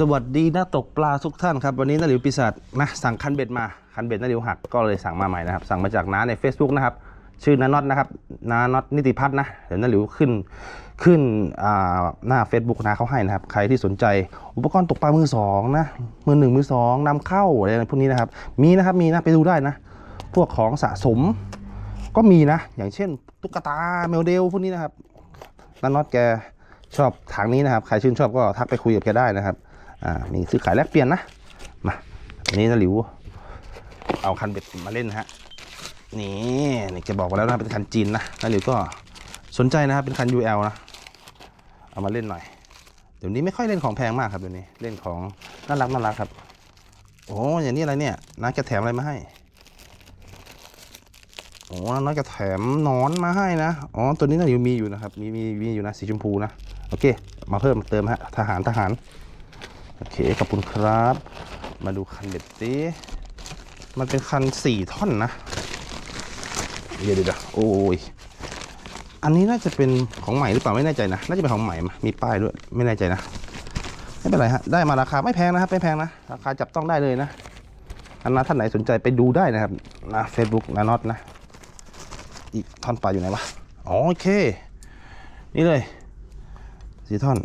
สวัสดีนักตกปลาทุกท่านครับ วันนี้นาหลิวปีศาจนะสั่งคันเบ็ดมาคันเบ็ดนาหลิวหักก็เลยสั่งมาใหม่นะครับ สั่งมาจากน้าใน Facebook นะครับ ชื่อนาน็อตนะครับน้าน็อตนิติพัฒน์นะเดี๋ยวนาหลิวขึ้นขึ้นหน้า Facebook นาเขาให้นะครับ ใครที่สนใจอุปกรณ์ตกปลามือสองนะมือหนึ่งมือสองนำเข้าอะไรพวกนี้นะครับ มีนะครับมีนะไปดูได้นะ พวกของสะสมก็มีนะ อย่างเช่น ตุ๊กตาเมลเดลพวกนี้นะครับนาน็อตแกชอบทางนี้นะครับ ใครชื่นชอบก็ทักไปคุยกับแกได้นะครับ อ่ามีซื้อขายแลกเปลี่ยนนะมาอันนี้นะหลิว เอาคันเบ็ดมาเล่นนะฮะนี่นี่แกบอกมาแล้วนะเป็นคันจีนนะนะหลิวก็สนใจนะครับเป็นคัน UL นะเอามาเล่นหน่อยเดี๋ยวนี้ไม่ค่อยเล่นของแพงมากครับเดี๋ยวนี้เล่นของน่ารักน่ารักครับ โอ้อย่างนี้อะไรเนี่ยน้าแกแถมอะไรมาให้โอ้น้อยแกแถมนอนมาให้นะอ๋อตัวนี้น่าหลิวมีอยู่นะครับมีมีมีอยู่นะสีชมพูนะโอเค มาเพิ่มเติมฮะทหารทหาร โอเคขอบคุณครับ มาดูคันเบ็ดสิมันเป็นคันสี่ท่อนนะเดี๋ยวเดี๋ยวโอ้ยอันนี้น่าจะเป็นของใหม่หรือเปล่าไม่แน่ใจนะน่าจะเป็นของใหม่มีป้ายด้วยไม่แน่ใจนะไม่เป็นไรฮะได้มาราคาไม่แพงนะครับไม่แพงนะราคาจับต้องได้เลยนะอันนะท่านไหนสนใจไปดูได้นะครับนะเฟซบุ๊กนะน็อตนะอีกท่อนปลาอยู่ไหนวะอ๋อโอเค นี่เลยสี่ท่อน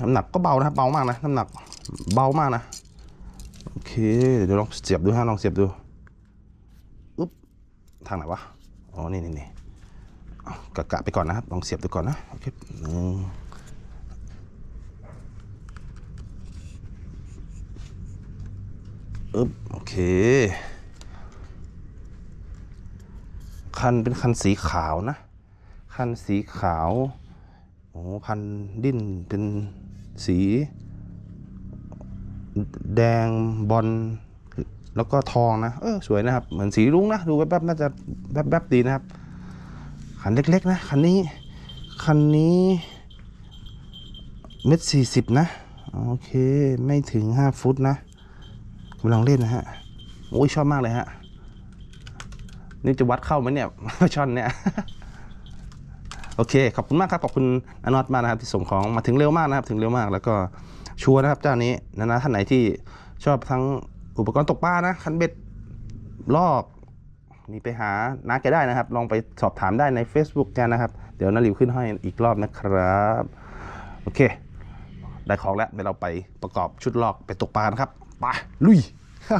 น้ำหนักก็เบานะครับเบามากนะน้ำหนักเบามากนะโอเคเดี๋ยวลองเสียบดูฮะลองเสียบดูอุ๊บทางไหนวะอ๋อนี่นี่นี่เอากะกะไปก่อนนะครับลองเสียบดูก่อนนะโอเคหนึ่งอึ๊บโอเคคันเป็นคันสีขาวนะ คันสีขาว โอ้พันดิ้นเป็นสี แดงบอลแล้วก็ทองนะเออสวยนะครับ เหมือนสีรุ้งนะ ดูแวบๆน่าจะแวบๆดีนะครับ คันเล็กๆนะ คันนี้ คันนี้เม็ดสี่สิบนะ โอเค ไม่ถึงห้าฟุตนะกำลังเล่นนะฮะ โอ้ยชอบมากเลยฮะ นี่จะวัดเข้าไหมเนี่ยช่อนเนี่ย โอเค ขอบคุณมากครับ ขอบคุณอานอตมากนะครับที่ส่งของมาถึงเร็วมากนะครับ ถึงเร็วมาก แล้วก็ชัวร์นะครับเจ้านี้นะนะท่านไหนที่ชอบทั้งอุปกรณ์ตกปลานะคันเบ็ดลอกนี่ไปหาน้าแกได้นะครับ ลองไปสอบถามได้ใน Facebook กันนะครับ เดี๋ยวนาริวขึ้นให้อีกรอบนะครับ โอเค ได้ของแล้วเดี๋ยวเราไปประกอบชุดลอกไปตกปลานะครับไปลุยฮ่า